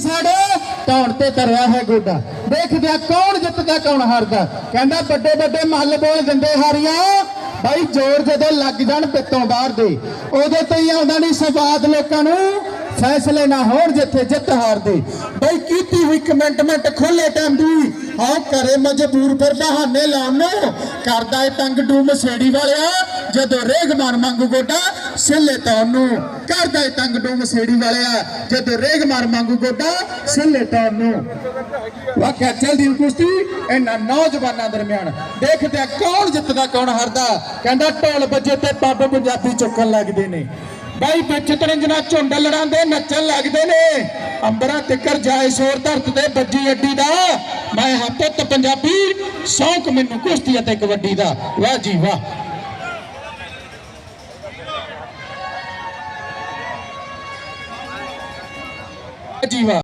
ਸਾਡੇ? ਧੌਣ ਤੇ ਤਰਿਆ ਹੈ ਗੋਡਾ? ਦੇਖਦੇ ਆ ਕੌਣ ਜਿੱਤਦਾ, ਕੌਣ ਹਾਰਦਾ? ਕਹਿੰਦਾ ਵੱਡੇ ਵੱਡੇ ਮਹੱਲ ਬੋਲ ਦਿੰਦੇ ਹਾਰੀਆਂ ਭਾਈ ਜ਼ੋਰ ਜਦੋਂ ਲੱਗ ਜਾਣ ਪਿੱਤੋਂ ਬਾਹਰ ਦੇ ਉਹਦੇ ਤੇ ਹੀ ਆਉਂਦਾ ਨਹੀਂ ਸਵਾਦ ਲੋਕਾਂ ਨੂੰ, ਫੈਸਲੇ ਨਾ ਹੋਣ ਜਿੱਥੇ ਜਿੱਤ ਹਾਰ ਦੇ ਬਈ ਕੀਤੀ ਹੋਈ ਕਮੈਂਟਮੈਂਟ ਖੋਲੇ ਟਾਈਮ ਦੀ। ਆਓ ਕਰੇ ਮਜਬੂਰ ਫਿਰ ਬਹਾਨੇ ਲਾਉਣ ਨੂੰ। ਕਰਦਾ ਏ ਤੰਗ ਡੂਮ ਸੇੜੀ ਵਾਲਿਆ, ਜਦੋਂ ਰੇਗ ਮਾਰ ਮੰਗੂ ਗੋਡਾ ਸਿੱਲੇ ਤਾਂ ਕਰਦਾ ਤੰਗ ਡੂਮ ਸੇੜੀ ਵਾਲਿਆ। ਜਦੋਂ ਰੇਗ ਮਾਰ ਮੰਗੂ ਗੋਡਾ, ਸਿੱਲੇ ਤਾਂ ਵਾਕਿਆ ਚਲਦੀ ਕੁਸ਼ਤੀ ਇਹਨਾਂ ਨੌਜਵਾਨਾਂ ਦਰਮਿਆਨ। ਦੇਖਦੇ ਕੌਣ ਜਿੱਤਦਾ, ਕੌਣ ਹਾਰਦਾ। ਕਹਿੰਦਾ, ਢੋਲ ਵੱਜੇ ਤੇ ਪੱਬ ਪੰਜਾਬੀ ਚੁੱਕਣ ਲੱਗਦੇ ਨੇ। ਬਾਈ ਵਿੱਚ ਤਰੰਜਨਾ ਝੁੰਡ ਲੜਾਂਦੇ ਨੱਚਣ ਲੱਗਦੇ ਨੇ। ਅੰਬਰਾਂ ਤਿੱਕਰ ਜਾਏ ਸ਼ੋਰ ਧਰਤ ਤੇ ਵੱਜੀ ਅੱਡੀ ਦਾ। ਮੈਂ ਹਾਂ ਪੁੱਤ ਪੰਜਾਬੀ, ਸ਼ੌਂਕ ਮੈਨੂੰ ਕੁਸ਼ਤੀ ਅਤੇ ਕਬੱਡੀ ਦਾ। ਵਾਹ ਜੀ ਵਾਹ। ਵਾਹ ਜੀ ਵਾਹ